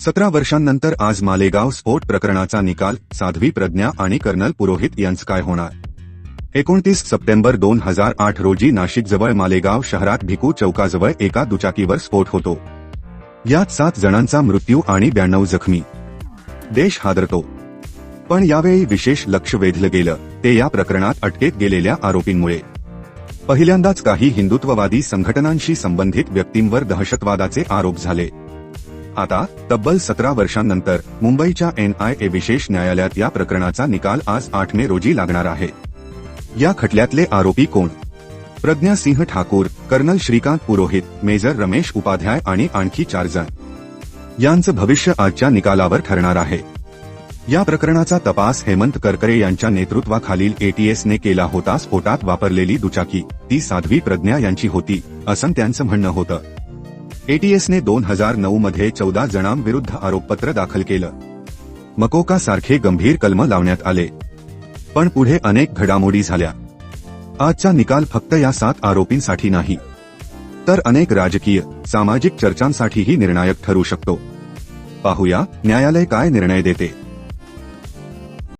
सतरा वर्षांनंतर आज मालेगाव स्फोट प्रकरणाचा निकाल साध्वी प्रज्ञा आणि कर्नल पुरोहित यांचं काय होणार? एकोणतीस सप्टेंबर दोन हजार आठ रोजी नाशिकजवळ मालेगाव शहरात भिकू चौकाजवळ एका दुचाकीवर स्फोट होतो. यात सात जणांचा मृत्यू आणि ब्याण्णव जखमी. देश हादरतो. पण यावेळी विशेष लक्ष वेधलं गेलं. ते या प्रकरणात अटकेत गेलेल्या आरोपींमुळे. पहिल्यांदाच काही हिंदुत्ववादी संघटनांशी संबंधित व्यक्तींवर दहशतवादाचे आरोप झाले. आता तब्बल सतरा वर्षांनंतर मुंबईच्या एन आय ए विशेष न्यायालयात या प्रकरणाचा निकाल आज आठ मे रोजी लागणार आहे. या खटल्यातले आरोपी कोण? प्रज्ञा सिंह ठाकूर कर्नल श्रीकांत पुरोहित मेजर रमेश उपाध्याय आणि आणखी चार जण. यांचं भविष्य आजच्या निकालावर ठरणार आहे. या प्रकरणाचा तपास हेमंत करकरे यांच्या नेतृत्वाखालील एटीएसने केला होता. स्फोटात वापरलेली दुचाकी ती साध्वी प्रज्ञा यांची होती असं त्यांचं म्हणणं होतं. एटीएसने दोन हजार नऊ मध्ये चौदा जणांविरुद्ध आरोपपत्र दाखल केलं. मकोका सारखे गंभीर कलम लावण्यात आले. पण पुढे अनेक घडामोडी झाल्या. आजचा निकाल फक्त या सात आरोपींसाठी नाही. तर अनेक राजकीय सामाजिक चर्चांसाठीही निर्णायक ठरू शकतो. पाहूया न्यायालय काय निर्णय देते.